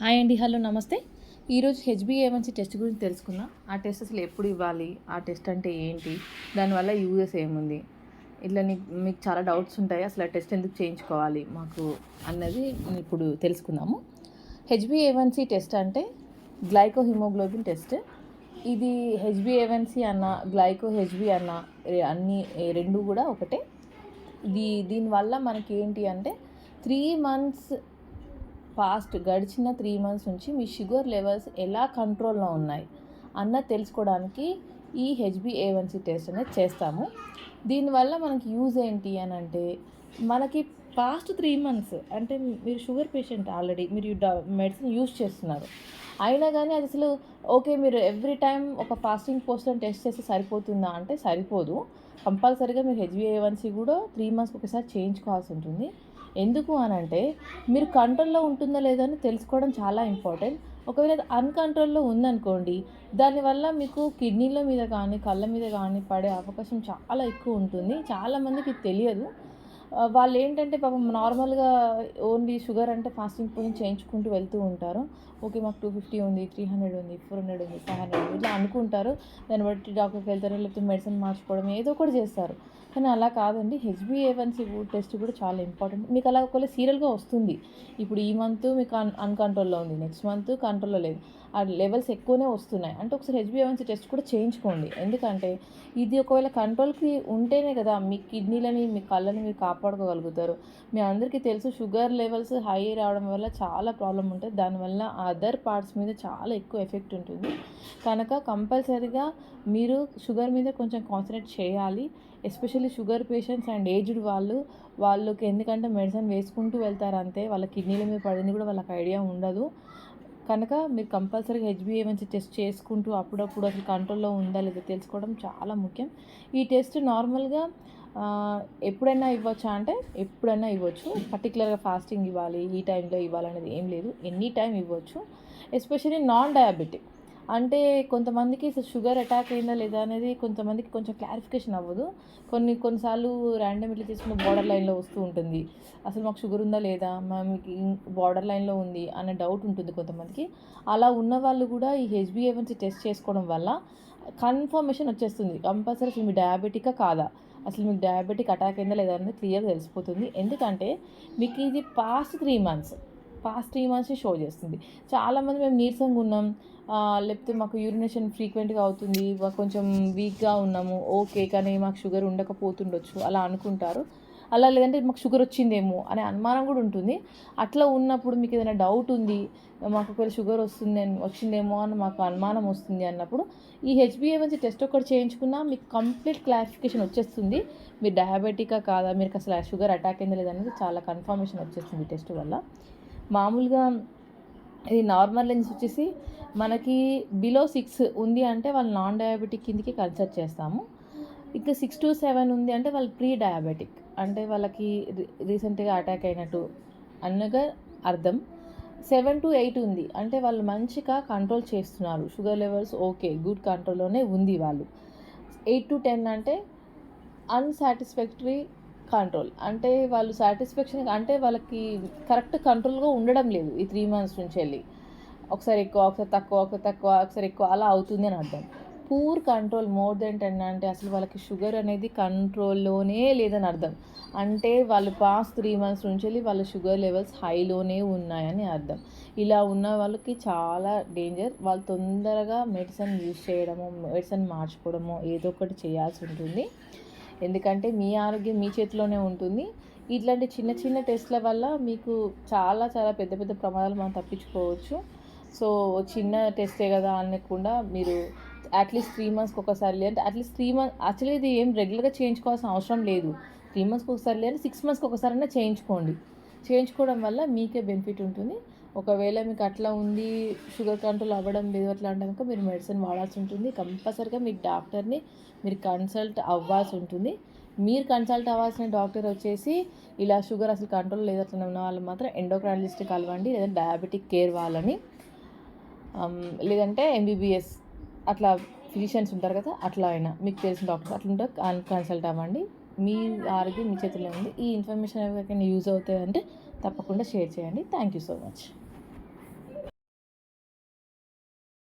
Hi అండి hello నమస్తే. ఈరోజు హెచ్బిఏవన్సీ టెస్ట్ గురించి తెలుసుకుందాం. ఆ టెస్ట్ అసలు ఎప్పుడు ఇవ్వాలి? ఆ టెస్ట్ అంటే ఏంటి? దానివల్ల యూజెస్ ఏముంది? ఇట్లా నీకు మీకు చాలా డౌట్స్ ఉంటాయి. అసలు ఆ టెస్ట్ ఎందుకు చేయించుకోవాలి? మాకు అన్నది ఇప్పుడు తెలుసుకుందాము. H B A one C test అంటే గ్లైకో హిమోగ్లోబిన్ టెస్ట్. ఇది H B A one C అన్న గ్లైకో హెచ్బి అన్న అన్ని రెండు కూడా ఒకటే. ఇది దీనివల్ల మనకి ఏంటి అంటే త్రీ మంత్స్ పాస్ట్ గడిచిన త్రీ మంత్స్ నుంచి మీ షుగర్ లెవెల్స్ ఎలా కంట్రోల్లో ఉన్నాయి అన్న తెలుసుకోవడానికి ఈ హెచ్బిఏవన్సీ టెస్ట్ అనేది చేస్తాము. దీనివల్ల మనకి యూజ్ ఏంటి అని అంటే మనకి పాస్ట్ త్రీ మంత్స్ అంటే మీరు షుగర్ పేషెంట్ ఆల్రెడీ మీరు మెడిసిన్ యూజ్ చేస్తున్నారు. అయినా కానీ అది అసలు ఓకే మీరు ఎవ్రీ టైం ఒక ఫాస్టింగ్ పోస్ట్లో టెస్ట్ చేస్తే సరిపోతుందా అంటే సరిపోదు. కంపల్సరీగా మీరు హెచ్బిఏవన్సీ కూడా త్రీ మంత్స్కి ఒకసారి చేయించుకోవాల్సి ఉంటుంది. ఎందుకు అని అంటే మీరు కంట్రోల్లో ఉంటుందో లేదో అని తెలుసుకోవడం చాలా ఇంపార్టెంట్. ఒకవేళ అది అన్కంట్రోల్లో ఉందనుకోండి దానివల్ల మీకు కిడ్నీల మీద కానీ కళ్ళ మీద కానీ పడే అవకాశం చాలా ఎక్కువ ఉంటుంది. చాలామందికి తెలియదు. వాళ్ళు ఏంటంటే పాపం నార్మల్గా ఓన్లీ షుగర్ అంటే ఫాస్టింగ్ పోయి చేయించుకుంటూ వెళ్తూ ఉంటారు. ఓకే మాకు టూ ఫిఫ్టీ ఉంది త్రీ హండ్రెడ్ ఉంది ఫోర్ హండ్రెడ్ ఉంది ఫైవ్ హండ్రెడ్ ఉంది ఇట్లా అనుకుంటారు. దాన్ని బట్టి డాక్టర్కి వెళ్తారు లేకపోతే మెడిసిన్ మార్చుకోవడం ఏదో ఒకటి చేస్తారు. కానీ అలా కాదండి. హెచ్బిఏవన్సీ టెస్ట్ కూడా చాలా ఇంపార్టెంట్. మీకు అలా ఒకవేళ సీరియల్గా వస్తుంది. ఇప్పుడు ఈ మంత్ మీకు అన్ అన్కంట్రోల్లో ఉంది. నెక్స్ట్ మంత్ కంట్రోల్లో లేదు. ఆ లెవెల్స్ ఎక్కువనే వస్తున్నాయి. అంటే ఒకసారి హెచ్బిఏవన్సీ టెస్ట్ కూడా చేయించుకోండి. ఎందుకంటే ఇది ఒకవేళ కంట్రోల్కి ఉంటేనే కదా మీ కిడ్నీలని మీ కళ్ళని మీరు కాపాడుకోగలుగుతారు. మీ అందరికీ తెలుసు షుగర్ లెవెల్స్ హై రావడం వల్ల చాలా ప్రాబ్లం ఉంటుంది. దానివల్ల అదర్ పార్ట్స్ మీద చాలా ఎక్కువ ఎఫెక్ట్ ఉంటుంది. కనుక కంపల్సరీగా మీరు షుగర్ మీద కొంచెం కాన్సన్ట్రేట్ చేయాలి. Especially sugar patients and aged వాళ్ళు వాళ్ళకి ఎందుకంటే మెడిసిన్ వేసుకుంటూ వెళ్తారు అంతే వాళ్ళ కిడ్నీల మీద పడింది కూడా వాళ్ళకి ఐడియా ఉండదు. కనుక మీరు కంపల్సరీగా హెచ్బిఏవన్సీ టెస్ట్ చేసుకుంటూ అప్పుడప్పుడు అసలు కంట్రోల్లో ఉందా లేదా తెలుసుకోవడం చాలా ముఖ్యం. ఈ టెస్ట్ నార్మల్గా ఎప్పుడైనా ఇవ్వచ్చా అంటే ఎప్పుడైనా ఇవ్వచ్చు. పర్టికులర్గా ఫాస్టింగ్ ఇవ్వాలి ఈ టైంలో ఇవ్వాలనేది ఏం లేదు. ఎనీ టైం ఇవ్వచ్చు. Especially non diabetic. అంటే కొంతమందికి అసలు షుగర్ అటాక్ అయిందా లేదా అనేది కొంతమందికి కొంచెం క్లారిఫికేషన్ అవ్వదు. కొన్ని కొన్నిసార్లు ర్యాండమ్ ఇట్లా తీసుకున్న బార్డర్ లైన్లో వస్తూ ఉంటుంది. అసలు మాకు షుగర్ ఉందా లేదా? మీకు బార్డర్ లైన్లో ఉంది అనే డౌట్ ఉంటుంది కొంతమందికి. అలా ఉన్న వాళ్ళు కూడా ఈ హెచ్బిఏవన్సీ టెస్ట్ చేసుకోవడం వల్ల కన్ఫర్మేషన్ వచ్చేస్తుంది. కంపల్సరీ అసలు మీ డయాబెటికా కాదా? అసలు మీకు డయాబెటిక్ అటాక్ అయిందా లేదా అనేది క్లియర్గా తెలిసిపోతుంది. ఎందుకంటే మీకు ఇది past three months. Past three months show చేస్తుంది. చాలామంది మేము నీరసంగా ఉన్నాం. లేకపోతే మాకు యూరినేషన్ ఫ్రీక్వెంట్గా అవుతుంది. మాకు కొంచెం వీక్గా ఉన్నాము. ఓకే కానీ మాకు షుగర్ ఉండకపోతుండొచ్చు. అలా అనుకుంటారు. అలా లేదంటే మాకు షుగర్ వచ్చిందేమో అనే అనుమానం కూడా ఉంటుంది. అట్లా ఉన్నప్పుడు మీకు ఏదైనా డౌట్ ఉంది మాకు ఒకవేళ షుగర్ వస్తుంది అని- వచ్చిందేమో అని మాకు అనుమానం వస్తుంది అన్నప్పుడు ఈ హెచ్బిఏవన్సీ టెస్ట్ ఒకటి చేయించుకున్నా మీకు కంప్లీట్ క్లారిఫికేషన్ వచ్చేస్తుంది. మీరు డయాబెటికా కాదా? మీరు అసలు షుగర్ అటాక్ అయిందా లేదనేది చాలా కన్ఫర్మేషన్ వచ్చేస్తుంది టెస్ట్ వల్ల. మామూలుగా ఇది నార్మల్ లెన్స్ వచ్చేసి మనకి బిలో సిక్స్ ఉంది అంటే వాళ్ళు నాన్ డయాబెటిక్ కిందకి కన్సిడర్ చేస్తాము. ఇంకా సిక్స్ టు సెవెన్ ఉంది అంటే వాళ్ళు ప్రీ డయాబెటిక్ అంటే వాళ్ళకి రీసెంట్గా అటాక్ అయినట్టు అన్నగా అర్థం. సెవెన్ టు ఎయిట్ ఉంది అంటే వాళ్ళు మంచిగా కంట్రోల్ చేస్తున్నారు. షుగర్ లెవెల్స్ ఓకే గుడ్ కంట్రోల్లోనే ఉంది వాళ్ళు. ఎయిట్ టు టెన్ అంటే అన్సాటిస్ఫాక్టరీ కంట్రోల్. అంటే వాళ్ళు సాటిస్ఫాక్షన్ అంటే వాళ్ళకి కరెక్ట్ కంట్రోల్గా ఉండడం లేదు ఈ త్రీ మంత్స్ నుంచి వెళ్ళి. ఒకసారి ఎక్కువ ఒకసారి తక్కువ ఒకసారి తక్కువ ఒకసారి ఎక్కువ అలా అవుతుంది అని అర్థం. Poor control more than ten అంటే అసలు వాళ్ళకి షుగర్ అనేది కంట్రోల్లోనే లేదని అర్థం. అంటే వాళ్ళు పాస్ట్ త్రీ మంత్స్ నుంచి వెళ్ళి వాళ్ళ షుగర్ లెవెల్స్ హైలోనే ఉన్నాయని అర్థం. ఇలా ఉన్న వాళ్ళకి చాలా డేంజర్. వాళ్ళు తొందరగా మెడిసిన్ యూజ్ చేయడము మెడిసిన్ మార్చుకోవడము ఏదో ఒకటి చేయాల్సి ఉంటుంది. ఎందుకంటే మీ ఆరోగ్యం మీ చేతిలోనే ఉంటుంది. ఇట్లాంటి చిన్న చిన్న టెస్ట్ల వల్ల మీకు చాలా చాలా పెద్ద పెద్ద ప్రమాదాలు మనం తప్పించుకోవచ్చు. సో చిన్న టెస్టే కదా అనకుండా మీరు అట్లీస్ట్ త్రీ మంత్స్కి ఒకసారి లేదంటే అట్లీస్ట్ త్రీ మంత్ యాక్చువల్లీ ఇది ఏం రెగ్యులర్గా చేయించుకోవాల్సిన అవసరం లేదు. త్రీ మంత్స్కి ఒకసారి లేదంటే సిక్స్ మంత్స్కి ఒకసారి అయినా చేయించుకోండి. చేయించుకోవడం వల్ల మీకే బెనిఫిట్ ఉంటుంది. ఒకవేళ మీకు అట్లా ఉంది షుగర్ కంట్రోల్ అవ్వడం లేదు అట్లా అంటే కనుక మీరు మెడిసిన్ వాడాల్సి ఉంటుంది. కంపల్సరీగా మీ డాక్టర్ని మీరు కన్సల్ట్ అవ్వాల్సి ఉంటుంది. మీరు కన్సల్ట్ అవ్వాల్సిన డాక్టర్ వచ్చేసి ఇలా షుగర్ అసలు కంట్రోల్ లేదు అట్లా ఉన్న వాళ్ళు మాత్రం ఎండోక్రాలజిస్ట్ కలవండి లేదా డయాబెటిక్ కేర్ వాళ్ళని. లేదంటే ఎంబీబీఎస్ అట్లా ఫిజిషియన్స్ ఉంటారు కదా అట్లా అయినా మీకు తెలిసిన డాక్టర్ అట్లా ఉంటే కన్సల్ట్ అవ్వండి. మీ ఆరోగ్యం మీ చేతిలో ఉంది. ఈ ఇన్ఫర్మేషన్ ఎవరికైనా యూజ్ అవుతుంది అంటే తప్పకుండా షేర్ చేయండి. Thank you so much